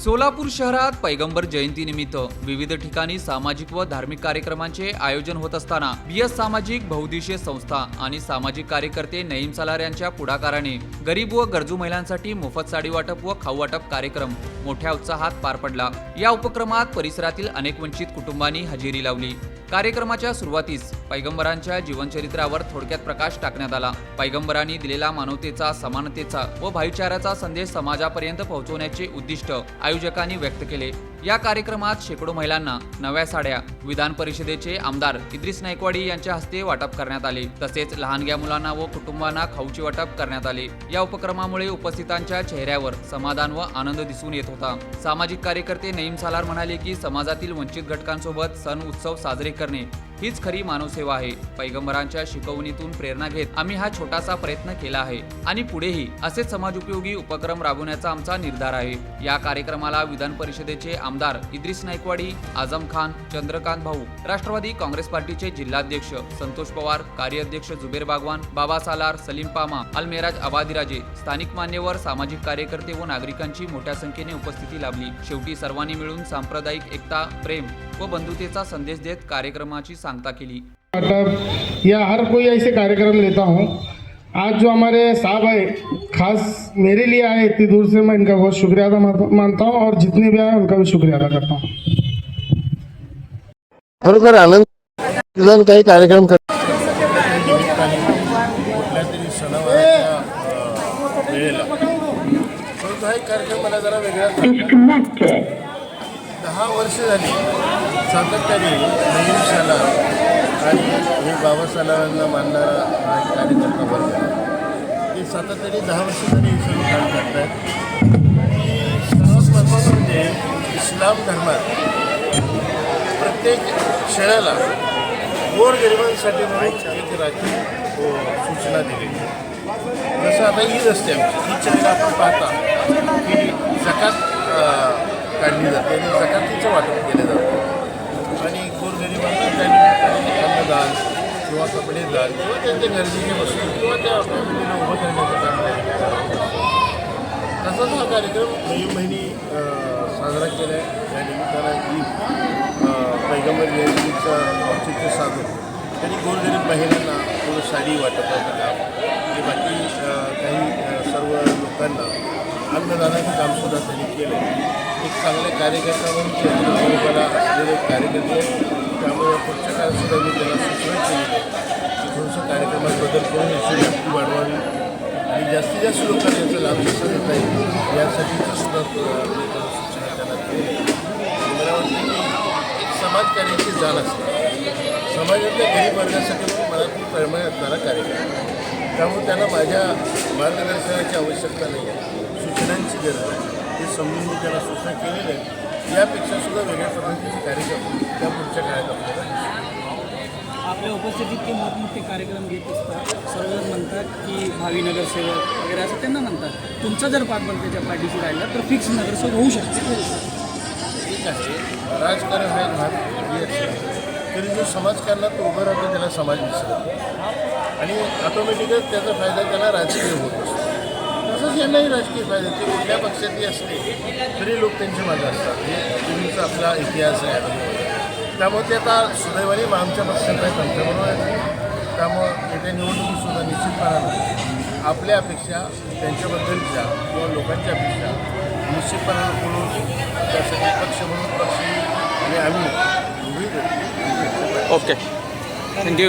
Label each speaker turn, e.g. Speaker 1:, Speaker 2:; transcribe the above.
Speaker 1: सोलापूर शहरात पैगंबर जयंतीनिमित्त विविध ठिकाणी सामाजिक व धार्मिक कार्यक्रमांचे आयोजन होत असताना बीएस सामाजिक बहुदिशीय संस्था आणि सामाजिक कार्यकर्ते नईम सलार यांच्या पुढाकाराने गरीब व गरजू महिलांसाठी मोफत साडी वाटप व खाऊ वाटप कार्यक्रम मोठ्या उत्साहात पार पडला. या उपक्रमात परिसरातील अनेक वंचित कुटुंबांनी हजेरी लावली. कार्यक्रमाच्या सुरुवातीस पैगंबरांच्या जीवनचरित्रावर थोडक्यात प्रकाश टाकण्यात आला. पैगंबरांनी दिलेला मानवतेचा समानतेचा व भाईचाराचा संदेश समाजापर्यंत पोहोचवण्याचे उद्दिष्ट आयोजकांनी व्यक्त केले. या कार्यक्रमात शेकडो महिलांना नव्या साड्या विधान परिषदेचे आमदार इद्रिस नायकवाडी यांच्या हस्ते वाटप करण्यात आले. तसेच लहानग्या मुलांना व कुटुंबांना खाऊचे वाटप करण्यात आले. या उपक्रमामुळे उपस्थितांच्या चेहऱ्यावर समाधान व आनंद दिसून येत होता. सामाजिक कार्यकर्ते नईम सालार म्हणाले की समाजातील वंचित घटकांसोबत सण उत्सव साजरे करणे हीच खरी मानवसेवा आहे. पैगंबरांच्या शिकवणीतून प्रेरणा घेत आम्ही हा छोटासा प्रयत्न केला आहे. आणि पुढेही असेच समाज उपयोगी उपक्रम राबवण्याचा आमचा निर्धार आहे. या कार्यक्रमाला विधान परिषदेचे आमदार इद्रिस नायकवाडी आझम खान चंद्रकांत भाऊ राष्ट्रवादी काँग्रेस पार्टीचे जिल्हाध्यक्ष संतोष पवार कार्याध्यक्ष जुबेर बागवान बाबा सालार सलीम पामा अलमेराज आबादिराजे स्थानिक मान्यवर सामाजिक कार्यकर्ते व नागरिकांची मोठ्या संख्येने उपस्थिती लाभली. शेवटी सर्वांनी मिळून सांप्रदायिक एकता प्रेम व बंधुतेचा संदेश देत कार्यक्रमाची सांगता केली.
Speaker 2: या हर कोई ऐसे कार्यक्रम लेता हूँ. आज जो हमारे साहब है खास मेरे लिए आए इतनी दूर से मैं इनका बहुत शुक्रिया अदा मान- मानता हूँ और जितने भी आए उनका भी शुक्रिया अदा करता हूँ।
Speaker 3: खरोखर आनंद काही कार्यक्रम कर
Speaker 4: वेळेला हा कार्यक्रम मला जरा वेगळा. दहा वर्ष झाली सातत्याने नवीन आणि हे बाबासाहेबांना मानणारा हा एक कार्यकर्ता वर्ग ते सातत्याने दहा वर्ष झाली सर्व काम करत आहेत सर्वात महत्त्वाचं म्हणजे इस्लाम धर्मात प्रत्येक क्षणाला गोड गरिबांसाठी म्हणून एक राखी सूचना दिली जसं आता ईद असते आमची. ही चर्चा आपण पाहता की जकात काढली जाते आणि जकातीचं वाटप केलं जातं. आणि गोरगरिबांना त्यांनी अन्नदान किंवा कपडे दान किंवा त्यांच्या गरजेची वस्तू किंवा त्या आपल्या मुलीला उभं करण्याचं काम तसाच हा कार्यक्रम मे बहिणी साजरा केला आहे या निमित्तानं ईद पैगंबर जयंतीचं औचित्य साधून त्यांनी गोरगरीब महिलांना थोडं साडी वाटपाचं काम म्हणजे बाकी काही सर्व लोकांना अन्नदानाचं कामसुद्धा त्यांनी केलं आहे एक चांगले कार्यकर्ता म्हणून मला असलेले एक कार्यकर्ते त्यामुळे पुढच्या काळात सुद्धा मी त्याला सूचना केली. की थोडंसं कार्यक्रमात बदल करून याची व्याप्ती वाढवावी. आणि जास्तीत जास्त लोकांना याचा लाभ कसा देता येईल यासाठीची सुद्धा अ, मी त्याला सूचना केली मला वाटतं की एक समाजकार्याची जाण असते. समाजातल्या गरीब वर्गासाठी मला खूप प्रेरणा असणारा कार्यक्रम. त्यामुळे त्यांना माझ्या मार्गदर्शनाची आवश्यकता नाही आहे. सूचनांची गरज आहे. हे समजून मी त्यांना सूचना केलेल्या आहेत. यापेक्षा सुद्धा वेगळ्या पद्धतीचे कार्यक्रम त्या पुढच्या काळात आपल्याला.
Speaker 5: आपल्या उपस्थितीत ते मोठमोठे कार्यक्रम घेत असतात. सर्वजण म्हणतात की भावी नगरसेवक वगैरे असं त्यांना म्हणतात. तुमचा जर पाठबळ त्याच्या पाठीशी राहिला तर फिक्स नगरसेवक होऊ शकते.
Speaker 4: ठीक आहे. राजकारण हा एक भाग तरी जो समाजकारणात तो उभं राहतो त्याला समाज दिसतो. आणि ऑटोमॅटिकच त्याचा फायदा त्याला राजकीय होत तसंच यांनाही राजकीय फायदा ते कुठल्या पक्षातही असले तरी लोक त्यांची मागे असतात. हे पूर्वीचा आपला इतिहास आहे. त्यामुळे ते आता सुदैवाने आमच्या पक्षात आहेत आमच्याबरोबर आहेत. त्यामुळं येत्या निवडणुकीसुद्धा निश्चितपणानं आपल्या अपेक्षा त्यांच्याबद्दलच्या किंवा लोकांच्या अपेक्षा निश्चितपणानं बोलून त्यासाठी पक्ष म्हणून पक्ष आणि आम्ही
Speaker 1: ओके थँक्यू